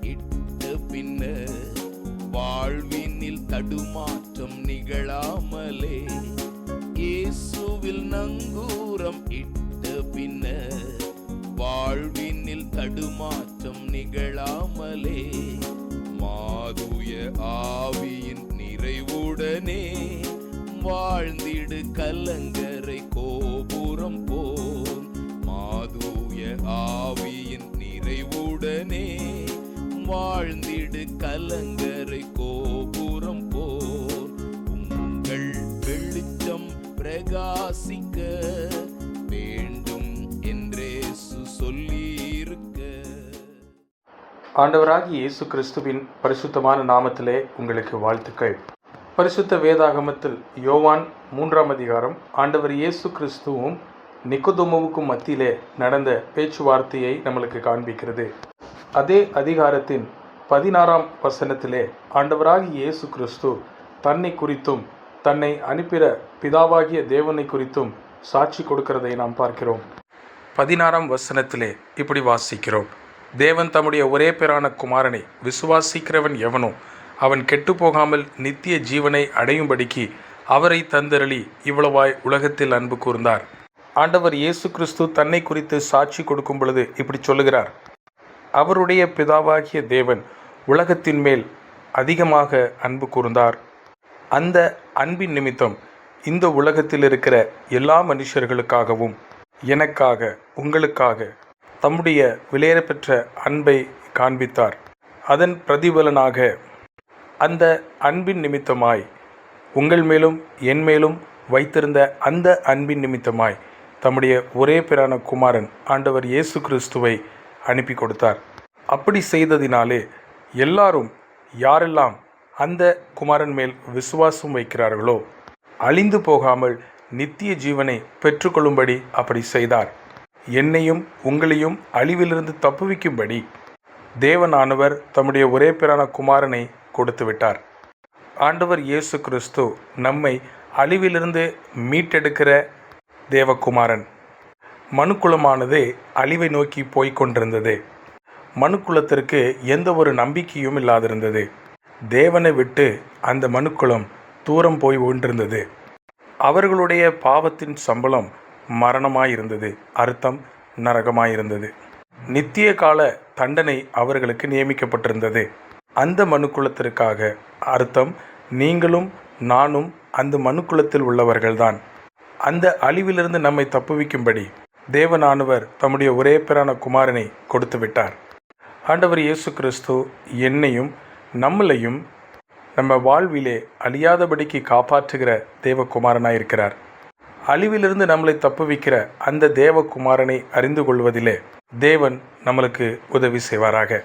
இட்ட பின்னர் வாழ்வினில் தடுமாற்றம் நிகழாமலே. இயேசுவில் நங்கூரம் இட்ட பின்னர் வாழ்வினில் தடுமாற்றம் நிகழாமலே. மாதுய ஆவியின் நிறைவுடனே வாழ்ந்திடு கலங்கரை கோபுரம் போல். மாதுய ஆவியின் நிறைவுடனே வாழ்ந்திடு கலங்கரை கோபுரம் போர். உங்கள் வெளிச்சம் பிரகாசிக்க வேண்டும் என்றே சொல்லியிருக்க. ஆண்டவராகிய இயேசு கிறிஸ்துவின் பரிசுத்தமான நாமத்திலே உங்களுக்கு வாழ்த்துக்கள். பரிசுத்த வேதாகமத்தில் யோவான் மூன்றாம் அதிகாரம் ஆண்டவர் இயேசு கிறிஸ்துவும் நிக்கோதோமுவுக்கும் மத்தியிலே நடந்த பேச்சுவார்த்தையை நம்மளுக்கு காண்பிக்கிறது. அதே அதிகாரத்தின் பதினாறாம் வசனத்திலே ஆண்டவராகி இயேசு கிறிஸ்து தன்னை குறித்தும் தன்னை அனுப்பிற பிதாவாகிய தேவனை குறித்தும் சாட்சி கொடுக்கிறதை நாம் பார்க்கிறோம். பதினாறாம் வசனத்திலே இப்படி வாசிக்கிறோம். தேவன் தம்முடைய ஒரே பேரான குமாரனை விசுவாசிக்கிறவன் எவனோ அவன் கெட்டுப்போகாமல் நித்திய ஜீவனை அடையும்படிக்கு அவரை தந்தரளி இவ்வளவாய் உலகத்தில் அன்பு கூர்ந்தார். ஆண்டவர் இயேசு கிறிஸ்து தன்னை குறித்து சாட்சி கொடுக்கும் பொழுது இப்படி சொல்லுகிறார். அவருடைய பிதாவாகிய தேவன் உலகத்தின் மேல் அதிகமாக அன்பு கூர்ந்தார். அந்த அன்பின் நிமித்தம் இந்த உலகத்தில் இருக்கிற எல்லா மனுஷர்களுக்காகவும் எனக்காக உங்களுக்காக தம்முடைய விலையேறப்பெற்ற அன்பை காண்பித்தார். அதன் பிரதிபலனாக அந்த அன்பின் நிமித்தமாய் உங்கள் மேலும் என் மேலும் வைத்திருந்த அந்த அன்பின் நிமித்தமாய் தம்முடைய ஒரே பேரான குமாரன் ஆண்டவர் இயேசு கிறிஸ்துவை அனுப்பி கொடுத்தார். அப்படி செய்ததினாலே எல்லாரும் யாரெல்லாம் அந்த குமாரன் மேல் விசுவாசம் வைக்கிறார்களோ அழிந்து போகாமல் நித்திய ஜீவனை பெற்றுக்கொள்ளும்படி அப்படி செய்தார். என்னையும் உங்களையும் அழிவிலிருந்து தப்புவிக்கும்படி தேவனானவர் தம்முடைய ஒரே பேரான குமாரனை கொடுத்து விட்டார் ஆண்டவர் இயேசு கிறிஸ்து நம்மை அழிவிலிருந்து மீட்டெடுக்கிற தேவகுமாரன். மனுக்குலமானது அழிவை நோக்கி போய்கொண்டிருந்தது மனுக்குலத்திற்கு எந்த ஒரு நம்பிக்கையும் இல்லாதிருந்தது. தேவனை விட்டு அந்த மனுக்குலம் தூரம் போய் ஒன்றிருந்தது அவர்களுடைய பாவத்தின் சம்பளம் மரணமாயிருந்தது. அர்த்தம் நரகமாயிருந்தது. நித்திய கால தண்டனை அவர்களுக்கு நியமிக்கப்பட்டிருந்தது. அந்த மனுக்குலத்திற்காக அர்த்தம் நீங்களும் நானும் அந்த மனுக்குலத்தில் உள்ளவர்கள்தான். அந்த அழிவிலிருந்து நம்மை தப்புவிக்கும்படி தேவனானவர் தம்முடைய ஒரே பேரான குமாரனை கொடுத்து விட்டார் ஆண்டவர் இயேசு கிறிஸ்து என்னையும் நம்மளையும் நம்ம வாழ்விலே அழியாதபடிக்கு காப்பாற்றுகிற தேவகுமாரனாய் இருக்கிறார் அழிவிலிருந்து நம்மளை தப்புவிக்கிற அந்த தேவகுமாரனை அறிந்து கொள்வதிலே தேவன் நம்மளுக்கு உதவி செய்வாராக.